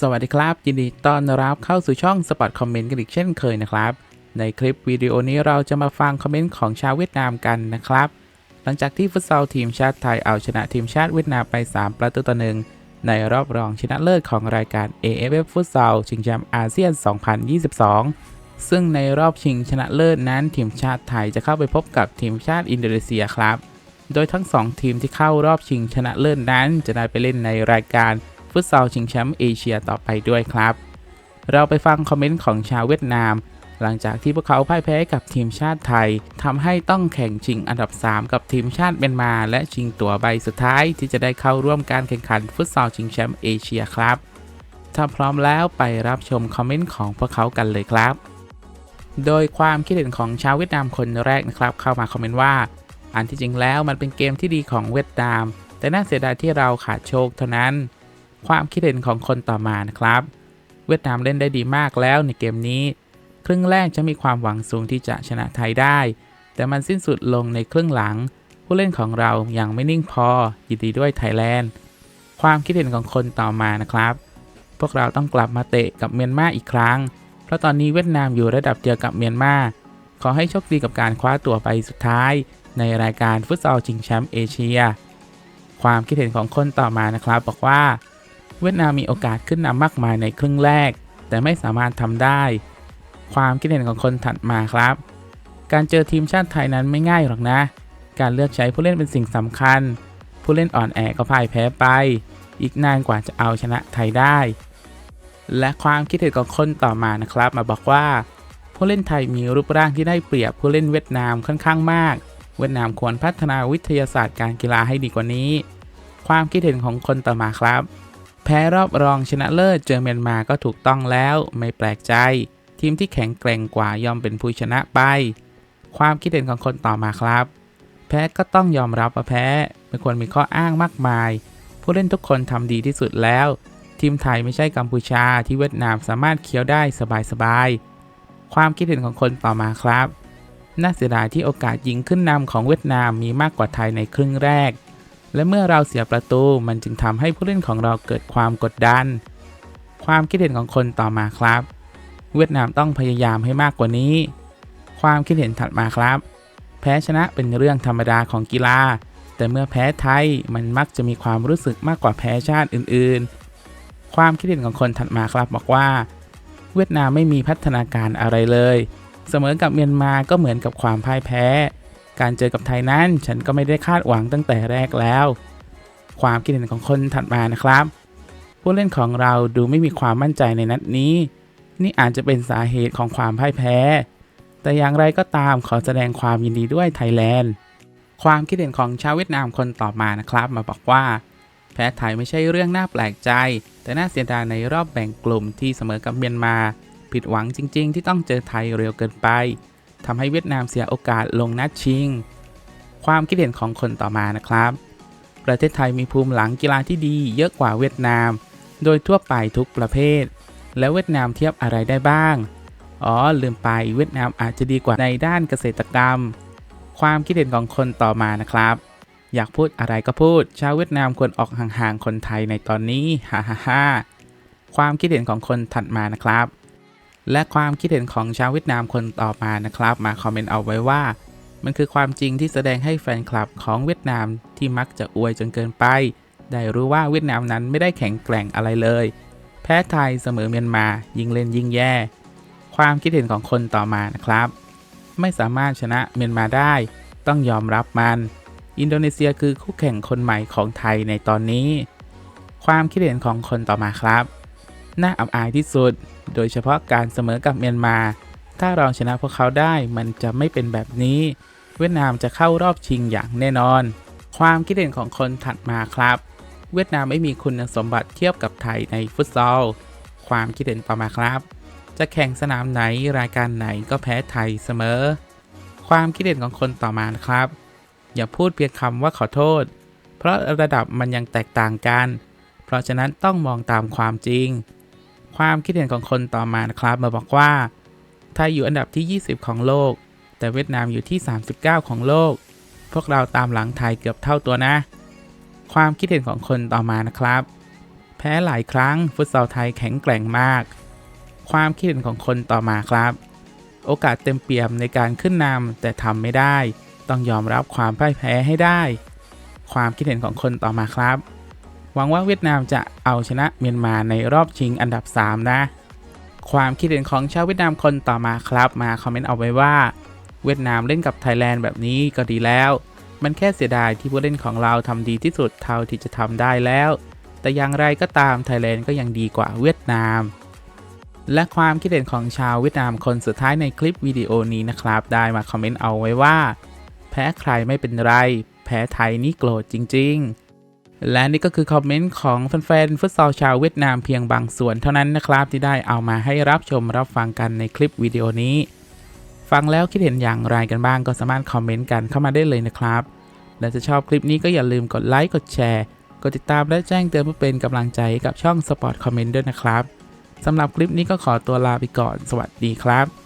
สวัสดีครับ ยินดีต้อนรับเข้าสู่ช่องสปอตคอมเมนต์กันอีกเช่นเคยนะครับ ในคลิปวิดีโอนี้เราจะมาฟังคอมเมนต์ของชาวเวียดนามกันนะครับ หลังจากที่ฟุตซอลทีมชาติไทยเอาชนะทีมชาติเวียดนามไป 3 ประตูต่อหนึ่งในรอบรองชนะเลิศของรายการ AFF ฟุตซอลชิงแชมป์อาเซียน 2022 ซึ่งในรอบชิงชนะเลิศนั้นทีมชาติไทยจะเข้าไปพบกับทีมชาติอินโดนีเซียครับ โดยทั้ง 2 ทีมที่เข้ารอบชิงชนะเลิศนั้นจะได้ไปเล่นในรายการ ฟุตซอลชิงแชมป์เอเชียต่อไปด้วยครับ เราไปฟังคอมเมนต์ของชาวเวียดนาม หลังจากที่พวกเขาพ่ายแพ้กับทีมชาติไทยทำให้ต้องแข่งชิงอันดับ 3 กับทีมชาติเมียนมา และชิงตั๋วใบสุดท้ายที่จะได้เข้าร่วมการแข่งขันฟุตซอลชิงแชมป์เอเชียครับ ถ้าพร้อมแล้วไปรับชมคอมเมนต์ของพวกเขากันเลยครับ โดยความคิดเห็นของชาวเวียดนามคนแรกนะครับ เข้ามาคอมเมนต์ว่าอันที่จริงแล้วมันเป็นเกมที่ดีของเวียดนาม แต่น่าเสียดายที่เราขาดโชคเท่านั้น ความคิดเห็นของคนต่อมานะครับ เวียดนามเล่นได้ดีมากแล้วในเกมนี้ ครึ่งแรกจะมีความหวังสูงที่จะชนะไทยได้ แต่มันสิ้นสุดลงในครึ่งหลัง ผู้เล่นของเรายัางไม่นิ่งพอยินดีด้วยไทยแลนด์ความคิดเห็นของคนต่อมานะครับ พวกเราต้องกลับมาเตะกับเมียนมาอีกครั้ง เพราะตอนนี้เวียดนามอยู่ระดับเดียวกับเมียนมาขอให้โชคดีกับการคว้าตั๋วไปสุดท้าย ในรายการฟุตซอลชิงแชมป์เอเชีย ความคิดเห็นของคนต่อมานะครับ บอกว่า เวียดนามมีโอกาสขึ้นนำมากมายในครึ่งแรก แต่ไม่สามารถทำได้ ความคิดเห็นของคนถัดมาครับ การเจอทีมชาติไทยนั้นไม่ง่ายหรอกนะ การเลือกใช้ผู้เล่นเป็นสิ่งสำคัญ ผู้เล่นอ่อนแอก็พ่ายแพ้ไป อีกนานกว่าจะเอาชนะไทยได้ และความคิดเห็นของคนต่อมานะครับ มาบอกว่า ผู้เล่นไทยมีรูปร่างที่ได้เปรียบผู้เล่นเวียดนามค่อนข้างมาก เวียดนามควรพัฒนาวิทยาศาสตร์การกีฬาให้ดีกว่านี้ ความคิดเห็นของคนต่อมาครับ แพ้รอบรองชนะเลิศเจอเมียนมาก็ถูกต้องแล้วไม่แปลกใจ ทีมที่แข็งแกร่งกว่ายอมเป็นผู้ชนะไป ความคิดเห็นของคนต่อมาครับ แพ้ก็ต้องยอมรับว่าแพ้ไม่ควรมีข้ออ้างมากมาย ผู้เล่นทุกคนทำดีที่สุดแล้ว ทีมไทยไม่ใช่กัมพูชาที่เวียดนามสามารถเคี้ยวได้สบายๆความคิดเห็นของคนต่อมาครับ น่าเสียดายที่โอกาสยิงขึ้นนำของเวียดนามมีมากกว่าไทยในครึ่งแรก และเมื่อเราเสียประตูมันจึงทำให้ผู้เล่นของเราเกิดความกดดัน ความคิดเห็นของคนต่อมาครับ เวียดนามต้องพยายามให้มากกว่านี้ ความคิดเห็นถัดมาครับ แพ้ชนะเป็นเรื่องธรรมดาของกีฬา แต่เมื่อแพ้ไทยมันมักจะมีความรู้สึกมากกว่าแพ้ชาติอื่นๆ ความคิดเห็นของคนถัดมาครับบอกว่า เวียดนามไม่มีพัฒนาการอะไรเลย เสมอกับเมียนมาก็เหมือนกับความพ่ายแพ้ การเจอกับไทยนั้น ฉันก็ไม่ได้คาดหวังตั้งแต่แรกแล้ว ความคิดเห็นของคนถัดมานะครับ ผู้เล่นของเราดูไม่มีความมั่นใจในนัดนี้ นี่อาจจะเป็นสาเหตุของความพ่ายแพ้ แต่อย่างไรก็ตามขอแสดงความยินดีด้วยไทยแลนด์ ความคิดเห็นของชาวเวียดนามคนต่อมานะครับ มาบอกว่า แพ้ไทยไม่ใช่เรื่องน่าแปลกใจ แต่น่าเสียดายในรอบแบ่งกลุ่มที่เสมอกับเมียนมา ผิดหวังจริง ๆ ที่ต้องเจอไทยเร็วเกินไป ทำให้เวียดนามเสียโอกาสลงนัดชิง ความคิดเห็นของคนต่อมานะครับ ประเทศไทยมีภูมิหลังกีฬาที่ดีเยอะกว่าเวียดนาม โดยทั่วไปทุกประเภท แล้วเวียดนามเทียบอะไรได้บ้าง อ๋อ ลืมไปเวียดนามอาจจะดีกว่าในด้านเกษตรกรรม ความคิดเห็นของคนต่อมานะครับ อยากพูดอะไรก็พูด ชาวเวียดนามควรออกห่างๆคนไทยในตอนนี้ฮ่าฮ่าฮ่าความคิดเห็นของคนถัดมานะครับ และความคิดเห็นของชาวเวียดนามคนต่อมานะครับ มาคอมเมนต์เอาไว้ว่า มันคือความจริงที่แสดงให้แฟนคลับของเวียดนามที่มักจะอวยจนเกินไป ได้รู้ว่าเวียดนามนั้นไม่ได้แข็งแกร่งอะไรเลย แพ้ไทยเสมอเมียนมายิงเล่นยิงแย่ ความคิดเห็นของคนต่อมานะครับ ไม่สามารถชนะเมียนมาได้ ต้องยอมรับมัน อินโดนีเซียคือคู่แข่งคนใหม่ของไทยในตอนนี้ ความคิดเห็นของคนต่อมาครับน่าอับอายที่สุด โดยเฉพาะการเสมอกับเมียนมา ถ้าเราชนะพวกเขาได้มันจะไม่เป็นแบบนี้ เวียดนามจะเข้ารอบชิงอย่างแน่นอน ความคิดเห็นของคนถัดมาครับ เวียดนามไม่มีคุณสมบัติเทียบกับไทยในฟุตซอล ความคิดเห็นต่อมาครับ จะแข่งสนามไหนรายการไหนก็แพ้ไทยเสมอ ความคิดเห็นของคนต่อมาครับ อย่าพูดเพียงคำว่าขอโทษ เพราะระดับมันยังแตกต่างกัน เพราะฉะนั้นต้องมองตามความจริง ความคิดเห็นของคนต่อมานะครับมาบอกว่า ไทยอยู่อันดับที่ 20 ของโลก แต่เวียดนามอยู่ที่ 39 ของโลก พวกเราตามหลังไทยเกือบเท่าตัวนะ ความคิดเห็นของคนต่อมานะครับ แพ้หลายครั้งฟุตซอลไทยแข็งแกร่งมาก ความคิดเห็นของคนต่อมาครับ โอกาสเต็มเปี่ยมในการขึ้นนำแต่ทำไม่ได้ ต้องยอมรับความพ่ายแพ้ให้ได้ ความคิดเห็นของคนต่อมาครับ หวังว่าเวียดนามจะเอาชนะเมียนมาในรอบชิงอันดับ 3 นะ ความคิดเห็นของชาวเวียดนามคนต่อมาครับมาคอมเมนต์เอาไว้ว่า เวียดนามเล่นกับไทยแลนด์แบบนี้ก็ดีแล้ว มันแค่เสียดายที่ผู้เล่นของเราทำดีที่สุดเท่าที่จะทำได้แล้ว แต่อย่างไรก็ตามไทยแลนด์ก็ยังดีกว่าเวียดนาม และความคิดเห็นของชาวเวียดนามคนสุดท้ายในคลิปวิดีโอนี้นะครับ ได้มาคอมเมนต์เอาไว้ว่า แพ้ใครไม่เป็นไร แพ้ไทยนี่โกรธจริง ๆ และนี่ก็คือคอมเมนต์ของแฟนๆฟุตซอลชาวเวียดนามเพียงบางส่วนเท่านั้นนะครับ ที่ได้เอามาให้รับชมรับฟังกันในคลิปวิดีโอนี้ ฟังแล้วคิดเห็นอย่างไรกันบ้างก็สามารถคอมเมนต์กันเข้ามาได้เลยนะครับ และถ้าชอบคลิปนี้ก็อย่าลืมกดไลค์กดแชร์กดติดตามและแจ้งเตือนเพื่อเป็นกำลังใจกับช่อง Sport Comment ด้วยนะครับสำหรับคลิปนี้ก็ขอตัวลาไปก่อน สวัสดีครับ